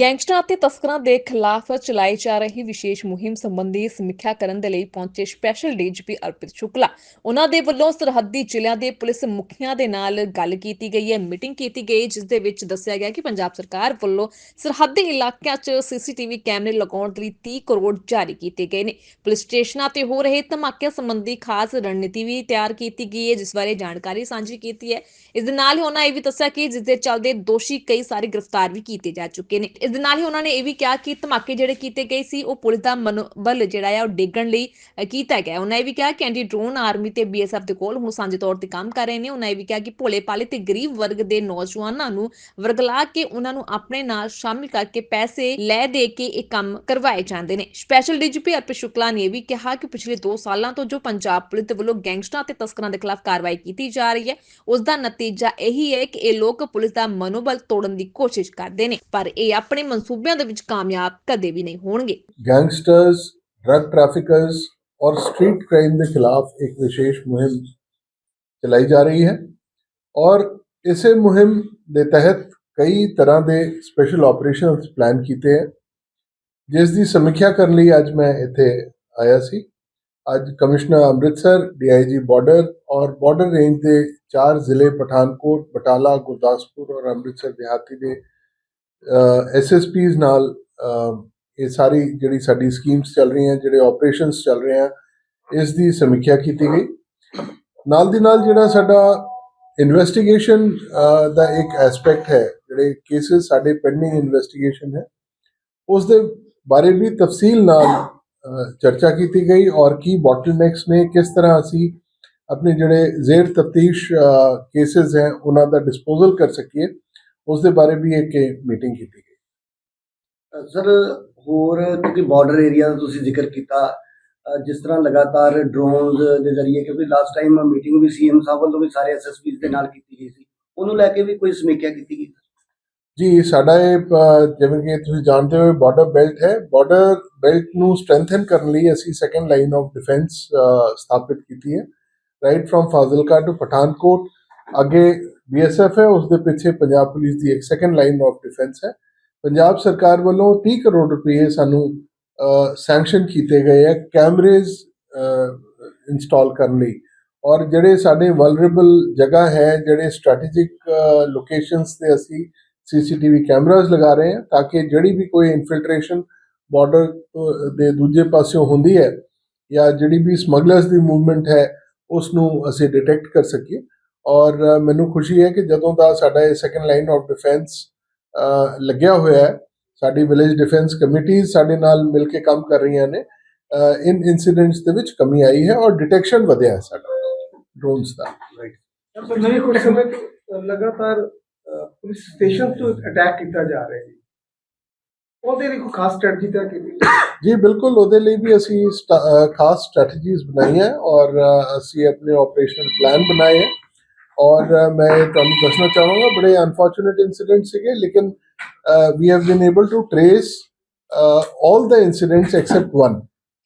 ਗੈਂਗਸਟਰਾਂ ਅਤੇ ਤਸਕਰਾਂ ਦੇ ਖਿਲਾਫ ਚਲਾਈ ਜਾ ਰਹੀ ਵਿਸ਼ੇਸ਼ ਮੁਹਿੰਮ ਸੰਬੰਧੀ ਸਮੀਖਿਆ ਕਰਨ ਦੇ ਲਈ ਪਹੁੰਚੇ ਸਪੈਸ਼ਲ ਡੀਜੀਪੀ ਅਰਪਿਤ ਸ਼ੁਕਲਾ। ਉਹਨਾਂ ਦੇ ਵੱਲੋਂ ਸਰਹੱਦੀ ਜ਼ਿਲ੍ਹਿਆਂ ਦੇ ਪੁਲਿਸ ਮੁਖੀਆਂ ਦੇ ਨਾਲ ਗੱਲ ਕੀਤੀ ਗਈ ਹੈ, ਮੀਟਿੰਗ ਕੀਤੀ ਗਈ, ਜਿਸ ਦੇ ਵਿੱਚ ਦੱਸਿਆ ਗਿਆ ਕਿ ਪੰਜਾਬ ਸਰਕਾਰ ਵੱਲੋਂ ਸਰਹੱਦੀ ਇਲਾਕਿਆਂ 'ਚ ਸੀਸੀਟੀਵੀ ਕੈਮਰੇ ਲਗਾਉਣ ਦੇ ਲਈ 30 ਕਰੋੜ ਜਾਰੀ ਕੀਤੇ ਗਏ ਨੇ। ਪੁਲਿਸ ਸਟੇਸ਼ਨਾਂ ਤੇ ਹੋ ਰਹੇ ਧਮਾਕਿਆਂ ਸੰਬੰਧੀ ਖਾਸ ਰਣਨੀਤੀ ਵੀ ਤਿਆਰ ਕੀਤੀ ਗਈ ਹੈ, ਜਿਸ ਬਾਰੇ ਜਾਣਕਾਰੀ ਸਾਂਝੀ ਕੀਤੀ ਹੈ। ਇਸ ਦੇ ਨਾਲ ਹੀ ਉਹਨਾਂ ਇਹ ਵੀ ਦੱਸਿਆ ਕਿ ਜਿਸ ਦੇ ਚੱਲਦੇ ਦੋਸ਼ੀ ਕਈ ਸਾਰੇ ਗ੍ਰਿਫਤਾਰ ਵੀ ਕੀਤੇ ਜਾ ਚੁੱਕੇ ਨੇ। ਇਸ ਦੇ ਨਾਲ ਹੀ ਉਹਨਾਂ ਨੇ ਇਹ ਵੀ ਕਿਹਾ ਕਿ ਧਮਾਕੇ ਜਿਹੜੇ ਕੀਤੇ ਗਏ ਸੀ, ਉਹ ਪੁਲਿਸ ਦਾ ਮਨੋਬਲ ਜਿਹੜਾ ਆ, ਉਹ ਡੇਗਣ ਲਈ ਕੀਤਾ ਗਿਆ ਉਹਨਾਂ ਇਹ ਵੀ ਕਿਹਾ ਕਿ ਐਂਟੀ ਡਰੋਨ ਆਰਮੀ ਤੇ ਬੀਐਸਐਫ ਦੇ ਕੋਲ ਹੁਣ ਸਾਂਝੇ ਤੌਰ ਤੇ ਕੰਮ ਕਰ ਰਹੇ ਨੇ। ਉਹਨਾਂ ਇਹ ਵੀ ਕਿਹਾ ਕਿ ਭੋਲੇ ਪਾਲੇ ਤੇ ਗਰੀਬ ਵਰਗ ਦੇ ਨੌਜਵਾਨਾਂ ਨੂੰ ਵਰਗਲਾ ਕੇ ਉਹਨਾਂ ਨੂੰ ਆਪਣੇ ਨਾਲ ਸ਼ਾਮਿਲ ਕਰਕੇ ਪੈਸੇ ਲੈ ਦੇ ਕੇ ਇਹ ਕੰਮ ਕਰਵਾਏ ਜਾਂਦੇ ਨੇ। ਸਪੈਸ਼ਲ ਡੀਜੀਪੀ ਅਰਪਿਤ ਸ਼ੁਕਲਾ ਨੇ ਇਹ ਵੀ ਕਿਹਾ ਕਿ ਪਿਛਲੇ 2 ਸਾਲਾਂ ਤੋਂ ਜੋ ਪੰਜਾਬ ਪੁਲਿਸ ਵੱਲੋਂ ਗੈਂਗਸਟਰਾਂ ਤੇ ਤਸਕਰਾਂ ਦੇ ਖਿਲਾਫ ਕਾਰਵਾਈ ਕੀਤੀ ਜਾ ਰਹੀ ਹੈ, ਉਸ ਦਾ ਨਤੀਜਾ ਇਹੀ ਹੈ ਕਿ ਇਹ ਲੋਕ ਪੁਲਿਸ ਦਾ ਮਨੋਬਲ ਤੋੜਨ ਦੀ ਕੋਸ਼ਿਸ਼ ਕਰਦੇ ਨੇ। ਪਰ ਇਹ ਆਪਣੇ ਮਨਸੂਬਿਆਂ ਦੇ ਵਿੱਚ ਕਾਮਯਾਬ ਕਦੇ ਵੀ ਨਹੀਂ ਹੋਣਗੇ गैंगस्टर्स ड्रग ट्रैफिकर्स और स्ट्रीट क्राइम के खिलाफ एक विशेष मुहिम ਚਲਾਈ ਜਾ ਰਹੀ ਹੈ ਔਰ ਇਸੇ ਮੁਹਿੰਮ ਦੇ ਤਹਿਤ ਕਈ ਤਰ੍ਹਾਂ ਦੇ ਸਪੈਸ਼ਲ ਆਪਰੇਸ਼ਨਸ ਪਲਾਨ ਕੀਤੇ ਹੈ ਜਿਸ ਦੀ ਸਮੀਖਿਆ ਕਰਨ ਲਈ ਅੱਜ ਮੈਂ ਇੱਥੇ ਆਇਆ ਸੀ ਅੱਜ ਕਮਿਸ਼ਨਰ ਅੰਮ੍ਰਿਤਸਰ ਡੀਆਈਜੀ ਬਾਰਡਰ ਔਰ ਬਾਰਡਰ ਰੇਂਜ ਦੇ ਚਾਰ ਜ਼ਿਲ੍ਹੇ ਪਠਾਨਕੋਟ ਬਟਾਲਾ ਗੁਰਦਾਸਪੁਰ ਔਰ ਅੰਮ੍ਰਿਤਸਰ ਦਿਹਾਤੀ ਦੇ ਐਸ ਐਸਐਸਪੀਜ਼ ਨਾਲ ਇਹ ਸਾਰੀ ਜਿਹੜੀ ਸਾਡੀ ਸਕੀਮਸ ਚੱਲ ਰਹੀਆਂ, ਜਿਹੜੇ ਆਪਰੇਸ਼ਨਸ ਚੱਲ ਰਹੇ ਆ, ਇਸ ਦੀ ਸਮੀਖਿਆ ਕੀਤੀ ਗਈ। ਨਾਲ ਦੀ ਨਾਲ ਜਿਹੜਾ ਸਾਡਾ ਇਨਵੈਸਟੀਗੇਸ਼ਨ ਦਾ ਇੱਕ ਐਸਪੈਕਟ ਹੈ, ਜਿਹੜੇ ਕੇਸਸ ਸਾਡੇ ਪੈਂਡਿੰਗ ਇਨਵੈਸਟੀਗੇਸ਼ਨ ਹੈ ਉਸ ਦੇ ਬਾਰੇ ਵੀ ਤਫਸੀਲ ਨਾਲ ਚਰਚਾ ਕੀਤੀ ਗਈ ਔਰ ਕੀ ਬੋਟਲਨੈਕਸ ਨੇ, ਕਿਸ ਤਰ੍ਹਾਂ ਅਸੀਂ ਆਪਣੇ ਜਿਹੜੇ ਜ਼ੇਰ ਤਫਤੀਸ਼ ਕੇਸਸ ਹੈ, ਉਹਨਾਂ ਦਾ ਡਿਸਪੋਜ਼ਲ ਕਰ ਸਕੀਏ। ਉਸ ਦੇ ਬਾਰੇ ਵੀ ਇੱਕ ਮੀਟਿੰਗ ਕੀਤੀ ਗਈ। ਸਰ ਹੋਰ ਕਿਉਂਕਿ ਬਾਰਡਰ ਏਰੀਆ ਦਾ ਤੁਸੀਂ ਜ਼ਿਕਰ ਕੀਤਾ ਜਿਸ ਤਰ੍ਹਾਂ ਲਗਾਤਾਰ ਡਰੋਨਸ ਦੇ ਜ਼ਰੀਏ ਕਿਉਂਕਿ ਲਾਸਟ ਟਾਈਮ ਮੀਟਿੰਗ ਵੀ ਸੀਐਮ ਸਾਹਿਬ ਵੱਲੋਂ ਵੀ ਸਾਰੇ ਐਸਐਸਪੀਸ ਦੇ ਨਾਲ ਕੀਤੀ ਗਈ ਸੀ। ਉਹਨੂੰ ਲੈ ਕੇ ਵੀ ਕੋਈ ਸਮੀਖਿਆ ਕੀਤੀ ਗਈ? ਜੀ ਸਾਡਾ ਇਹ ਜਿਵੇਂ ਕਿ ਤੁਸੀਂ ਜਾਣਦੇ ਹੋ ਬਾਰਡਰ ਬੈਲਟ ਹੈ। ਬਾਰਡਰ ਬੈਲਟ ਨੂੰ ਸਟਰੈਂਥਨ ਕਰਨ ਲਈ ਅਸੀਂ ਸੈਕੰਡ ਲਾਈਨ ਆਫ ਡਿਫੈਂਸ ਸਥਾਪਿਤ ਕੀਤੀ ਹੈ। Right from Fazilka to Pathankot ਅੱਗੇ ਬੀਐਸਐਫ ਹੈ ਉਸ ਦੇ ਪਿੱਛੇ ਪੰਜਾਬ ਪੁਲਿਸ ਦੀ ਇੱਕ ਸੈਕੰਡ ਲਾਈਨ ਆਫ ਡਿਫੈਂਸ ਹੈ। ਪੰਜਾਬ ਸਰਕਾਰ ਵੱਲੋਂ 30 ਕਰੋੜ ਰੁਪਏ ਸਾਨੂੰ ਸੈਂਕਸ਼ਨ ਕੀਤੇ ਗਏ ਹੈ ਕੈਮਰੇਜ਼ ਇੰਸਟਾਲ ਕਰਨ ਲਈ। ਔਰ ਜਿਹੜੇ ਸਾਡੇ ਵਲਨਰੇਬਲ ਜਗ੍ਹਾ ਹੈ, ਜਿਹੜੇ ਸਟ੍ਰੈਟੇਜਿਕ ਲੋਕੇਸ਼ਨਸ ਤੇ ਅਸੀਂ ਸੀਸੀਟੀਵੀ ਕੈਮਰਾਜ਼ ਲਗਾ ਰਹੇ ਹਾਂ ਤਾਂ ਕਿ ਜਿਹੜੀ ਵੀ ਕੋਈ ਇਨਫਿਲਟ੍ਰੇਸ਼ਨ ਬਾਰਡਰ ਦੇ ਦੂਜੇ ਪਾਸਿਓਂ ਹੁੰਦੀ ਹੈ ਜਾਂ ਜਿਹੜੀ ਵੀ ਸਮਗਲਰਸ ਦੀ ਮੂਵਮੈਂਟ ਹੈ ਉਸ ਨੂੰ ਅਸੀਂ ਡਿਟੈਕਟ ਕਰ ਸਕੀਏ। ਔਰ ਮੈਨੂੰ ਖੁਸ਼ੀ ਹੈ ਕਿ ਜਦੋਂ ਦਾ ਸਾਡਾ ਇਹ ਸੈਕੰਡ ਲਾਈਨ ਆਫ ਡਿਫੈਂਸ ਲੱਗਿਆ ਹੋਇਆ ਹੈ ਸਾਡੀ ਵਿਲੇਜ ਡਿਫੈਂਸ ਕਮੇਟੀਆਂ ਸਾਡੇ ਨਾਲ ਮਿਲ ਕੇ ਕੰਮ ਕਰ ਰਹੀਆਂ ਨੇ ਇਨ ਇਨਸੀਡੈਂਟਸ ਦੇ ਵਿੱਚ ਕਮੀ ਆਈ ਹੈ ਔਰ ਡਿਟੈਕਸ਼ਨ ਵਧਿਆ ਹੈ ਸਾਡਾ ਡਰੋਨਸ ਦਾ। ਪਿਛਲੇ ਕੁਝ ਸਮੇਂ ਤੋਂ ਲਗਾਤਾਰ ਅਹ, ਪੁਲਿਸ ਸਟੇਸ਼ਨ ਤੋਂ ਅਟੈਕ ਕੀਤਾ ਜਾ ਰਿਹਾ ਹੈ ਉਹਦੇ ਲਈ ਕੋਈ ਖਾਸ ਸਟ੍ਰੈਟਜੀ ਤਾਂ ਕੀਤੀ ਜੀ ਬਿਲਕੁਲ ਉਹਦੇ ਲਈ ਵੀ ਅਸੀਂ ਖਾਸ ਸਟ੍ਰੈਟਜੀਜ਼ ਬਣਾਈਆਂ ਔਰ ਅਸੀਂ ਆਪਣੇ ਆਪਰੇਸ਼ਨਲ ਪਲਾਨ ਬਣਾਏ ਹੈ। ਔਰ ਮੈਂ ਤੁਹਾਨੂੰ ਦੱਸਣਾ ਚਾਹਾਂਗਾ ਬੜੇ ਅਨਫੋਰਚੂਨੇਟ ਇਨਸੀਡੈਂਟ ਸੀਗੇ ਲੇਕਿਨ we have been able to trace all the incidents except one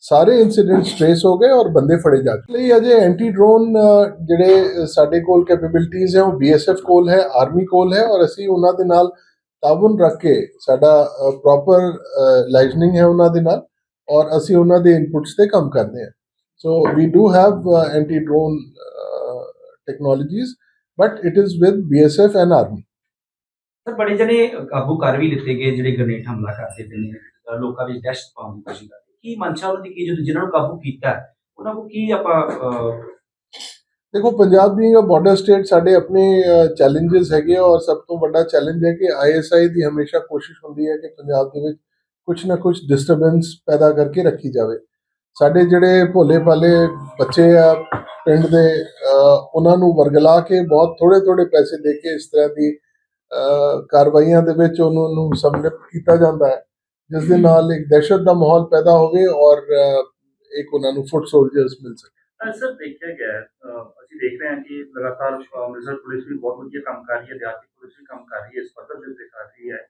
ਸਾਰੇ ਇਨਸੀਡੈਂਟਸ ਟ੍ਰੇਸ ਹੋ ਗਏ ਔਰ ਬੰਦੇ ਫੜੇ ਜਾ ਚੁੱਕੇ ਲਈ ਅਜੇ ਐਂਟੀ ਡਰੋਨ ਜਿਹੜੇ ਸਾਡੇ ਕੋਲ ਕੈਪੇਬਿਲਿਟੀਜ਼ ਹੈ ਉਹ ਬੀਐਸਐਫ ਕੋਲ ਹੈ ਆਰਮੀ ਕੋਲ ਹੈ ਔਰ ਅਸੀਂ ਉਹਨਾਂ ਦੇ ਨਾਲ ਤਾਬਨ ਰੱਖ ਕੇ ਸਾਡਾ ਪ੍ਰੋਪਰ ਲਾਈਟਨਿੰਗ ਹੈ ਉਹਨਾਂ ਦੇ ਨਾਲ ਔਰ ਅਸੀਂ ਉਹਨਾਂ ਦੇ ਇਨਪੁਟਸ ਤੇ ਕੰਮ ਕਰਦੇ ਹਾਂ so we do have anti drone technologies but it is with B S F and army sir ਬੜੇ ਜਣੇ ਕਾਬੂ ਕਰ ਵੀ ਲਿੱਤੇ ਗਏ ਜਿਹੜੇ ਗ੍ਰਨੇਡ ਹਮਲਾ ਕਰਦੇ ਪਏ ਨੇ ਲੋਕਾਂ ਵਿੱਚ ਦਹਿਸ਼ਤ ਪਾਉਣ ਦੀ ਕੋਸ਼ਿਸ਼ ਕਰਦੇ ਕੀ ਮਨਸ਼ਾ ਉਹਨਾਂ ਦੀ ਕੀ ਜਦੋਂ ਜਿਨ੍ਹਾਂ ਨੂੰ ਕਾਬੂ ਕੀਤਾ ਉਹਨਾਂ ਨੂੰ ਕੀ ਆਪਾਂ ਦੇਖੋ Punjab being a border state ਸਾਡੇ ਆਪਣੇ ਚੈਲੰਜਸ ਹੈਗੇ ਔਰ ਸਭ ਤੋਂ ਵੱਡਾ ਚੈਲੰਜ ਹੈ ਕਿ ਆਈਐਸਆਈ ਦੀ ਹਮੇਸ਼ਾ ਕੋਸ਼ਿਸ਼ ਹੁੰਦੀ ਹੈ ਕਿ ਪੰਜਾਬ ਦੇ ਵਿੱਚ ਕੁਝ ਨਾ ਕੁਝ ਡਿਸਟਰਬੈਂਸ ਪੈਦਾ ਕਰਕੇ ਰੱਖੀ ਜਾਵੇ। ਸਾਡੇ ਜਿਹੜੇ ਭੋਲੇ ਭਾਲੇ ਬੱਚੇ ਆ ਪਿੰਡ ਦੇ ਅਹ, ਉਹਨਾਂ ਨੂੰ ਵਰਗਲਾ ਕੇ ਬਹੁਤ ਥੋੜੇ ਥੋੜੇ ਪੈਸੇ ਦੇ ਕੇ ਇਸ ਤਰ੍ਹਾਂ ਦੀ ਕਾਰਵਾਈਆਂ ਦੇ ਵਿੱਚ ਉਹਨਾਂ ਨੂੰ ਸੰਮਿਲਿਤ ਕੀਤਾ ਜਾਂਦਾ ਹੈ। ਜਿਸ ਦੇ ਨਾਲ ਇੱਕ ਦਹਿਸ਼ਤ ਦਾ ਮਾਹੌਲ ਪੈਦਾ ਹੋਵੇ ਔਰ ਇੱਕ ਉਹਨਾਂ ਨੂੰ ਫੁੱਟ ਸੋਲਜਰਸ ਮਿਲ ਸਕੇ। ਸਰ ਦੇਖਿਆ ਗਿਆ ਅਸੀਂ ਦੇਖ ਰਹੇ ਹਾਂ ਕਿ ਲਗਾਤਾਰ ਅੰਮ੍ਰਿਤਸਰ ਪੁਲਿਸ ਵੀ ਬਹੁਤ ਵਧੀਆ ਕੰਮ ਕਰ ਰਹੀ ਹੈ ਦਿਹਾਤੀ ਪੁਲਿਸ ਵੀ ਕੰਮ ਕਰ ਰਹੀ ਹੈ ਇਸ ਪੱਧਰ ਦੇ ਉੱਤੇ ਕਰ ਰਹੀ ਹੈ।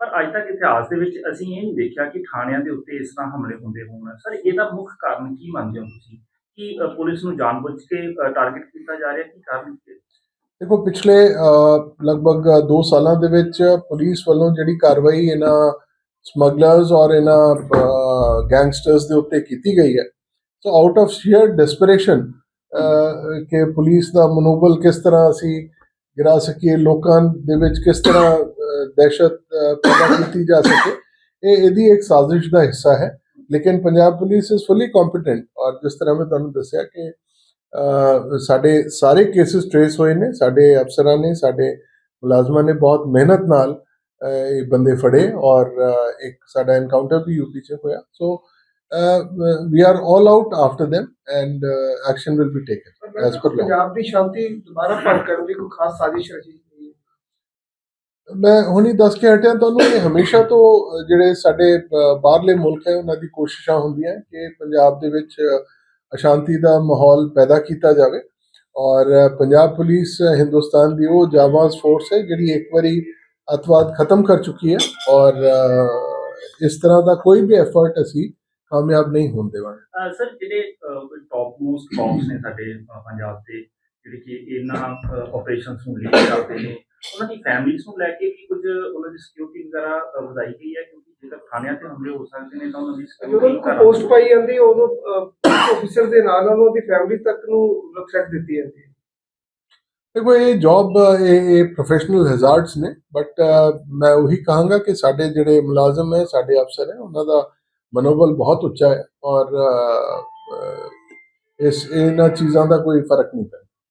ਪਰ ਅੱਜ ਤੱਕ ਇਤਿਹਾਸ ਦੇ ਵਿੱਚ ਅਸੀਂ ਇਹ ਨਹੀਂ ਦੇਖਿਆ ਕਿ ਥਾਣਿਆਂ ਦੇ ਉੱਤੇ ਇਸ ਤਰ੍ਹਾਂ ਹਮਲੇ ਹੁੰਦੇ ਹੋਣ। ਸਰ ਇਹਦਾ ਮੁੱਖ ਕਾਰਨ ਕੀ ਮੰਨਦੇ ਹੋ ਤੁਸੀਂ? ਕਿ ਪੁਲਿਸ ਨੂੰ ਜਾਣਬੁੱਝ ਕੇ ਟਾਰਗੇਟ ਕੀਤਾ ਜਾ ਰਿਹਾ, ਕੀ ਕਾਰਨ ਕੀ ਦੇਖੋ, ਪਿਛਲੇ ਲਗਭਗ 2 ਸਾਲਾਂ ਦੇ ਵਿੱਚ ਪੁਲਿਸ ਵੱਲੋਂ ਜਿਹੜੀ ਕਾਰਵਾਈ ਇਹਨਾਂ ਸਮਗਲਰਸ ਔਰ ਇਹਨਾਂ ਗੈਂਗਸਟਰਸ ਦੇ ਉੱਤੇ ਕੀਤੀ ਗਈ ਹੈ। So out of sheer desperation ਕਿ ਪੁਲਿਸ ਦਾ ਮਨੋਬਲ ਕਿਸ ਤਰ੍ਹਾਂ ਅਸੀਂ ਗਿਰਾ ਸਕੀਏ, ਲੋਕਾਂ ਦੇ ਵਿੱਚ ਕਿਸ ਤਰ੍ਹਾਂ ਦਹਿਸ਼ਤ ਪੈਦਾ ਕੀਤੀ ਜਾ ਸਕੇ, ਇਹ ਇਹਦੀ ਇੱਕ ਸਾਜ਼ਿਸ਼ ਦਾ ਹਿੱਸਾ ਹੈ। ਲੇਕਿਨ Punjab police is fully competent ਔਰ ਜਿਸ ਤਰ੍ਹਾਂ ਮੈਂ ਤੁਹਾਨੂੰ ਦੱਸਿਆ ਕਿ ਸਾਡੇ ਸਾਰੇ ਕੇਸਿਸ ਟ੍ਰੇਸ ਹੋਏ ਨੇ, ਸਾਡੇ ਅਫਸਰਾਂ ਨੇ, ਸਾਡੇ ਮੁਲਾਜ਼ਮਾਂ ਨੇ ਬਹੁਤ ਮਿਹਨਤ ਨਾਲ ਇਹ ਬੰਦੇ ਫੜੇ ਔਰ ਇੱਕ ਸਾਡਾ ਐਨਕਾਊਂਟਰ ਵੀ ਯੂਪੀ 'ਚ ਹੋਇਆ। So we are all out after them and action will be taken as per law Punjab ਦੀ ਸ਼ਾਂਤੀ ਦੁਬਾਰਾ ਭੰਗ ਕਰਨ ਦੀ ਕੋਈ ਖਾਸ ਸਾਜ਼ਿਸ਼ ਰਚੀ ਮੈਂ ਹੁਣੀ ਦੱਸ ਕੇ ਹਟਿਆ, ਤੁਹਾਨੂੰ ਇਹ ਹਮੇਸ਼ਾ ਤੋਂ ਜਿਹੜੇ ਸਾਡੇ ਬਾਹਰਲੇ ਮੁਲਕ ਹੈ, ਉਹਨਾਂ ਦੀ ਕੋਸ਼ਿਸ਼ਾਂ ਹੁੰਦੀਆਂ ਕਿ ਪੰਜਾਬ ਦੇ ਵਿੱਚ ਅਸ਼ਾਂਤੀ ਦਾ ਮਾਹੌਲ ਪੈਦਾ ਕੀਤਾ ਜਾਵੇ ਔਰ ਪੰਜਾਬ ਪੁਲਿਸ ਹਿੰਦੁਸਤਾਨ ਦੀ ਉਹ ਜਾਵਾਜ਼ ਫੋਰਸ ਹੈ, ਜਿਹੜੀ ਇੱਕ ਵਾਰੀ ਅਤਵਾਦ ਖਤਮ ਕਰ ਚੁੱਕੀ ਹੈ ਔਰ ਇਸ ਤਰ੍ਹਾਂ ਦਾ ਕੋਈ ਵੀ ਐਫਰਟ ਅਸੀਂ ਕਾਮਯਾਬ ਨਹੀਂ ਹੋਣ ਦੇਵਾਂਗੇ। ਸਰ, ਜਿਹੜੇ ਟੌਪ ਮੋਸਟ ਕੌਮਸ ਨੇ ਸਾਡੇ ਪੰਜਾਬ ਦੇ, ਜਿਹੜੇ ਕਿ ਇਹਨਾਂ ਆਪਰੇਸ਼ਨਸ ਨੂੰ ਲੀਡ ਕਰਦੇ ਨੇ ਉਹਨਾਂ ਦੀ ਫੈਮਿਲੀਜ਼ ਨੂੰ ਲੈ ਕੇ ਵੀ ਕੁਝ ਉਹਨਾਂ ਦੀ ਸਿਕਿਉਰਿਟੀ ਵਗੈਰਾ ਵਧਾਈ ਗਈ ਹੈ? ਕਿਉਂਕਿ ਜੇਕਰ ਥਾਣਿਆਂ ਤੇ ਹਮਲੇ ਹੋ ਸਕਦੇ ਨੇ ਤਾਂ ਉਹਨਾਂ ਦੀ ਸਿਕਿਉਰਿਟੀ ਪੋਸਟ ਪਾਈ ਜਾਂਦੀ ਹੈ, ਉਦੋਂ ਆਫੀਸਰ ਦੇ ਨਾਲ ਨਾਲ ਉਹਦੀ ਫੈਮਿਲੀ ਤੱਕ ਨੂੰ ਥ੍ਰੈਟ ਦਿੱਤੀ ਜਾਂਦੀ ਹੈ। ਦੇਖੋ ਇਹ ਜੌਬ ਇਹ ਪ੍ਰੋਫੈਸ਼ਨਲ ਹੈਜ਼ਾਰਡਸ ਨੇ ਬਟ ਮੈਂ ਉਹੀ ਕਹਾਂਗਾ ਕਿ ਸਾਡੇ ਜਿਹੜੇ ਮੁਲਾਜ਼ਮ ਹੈ ਸਾਡੇ ਅਫਸਰ ਹੈ ਉਹਨਾਂ ਦਾ ਮਨੋਬਲ ਬਹੁਤ ਉੱਚਾ ਹੈ ਔਰ ਇਸ ਇਹਨਾਂ ਚੀਜ਼ਾਂ ਦਾ ਕੋਈ ਫ਼ਰਕ ਨਹੀਂ ਪੈਂਦਾ।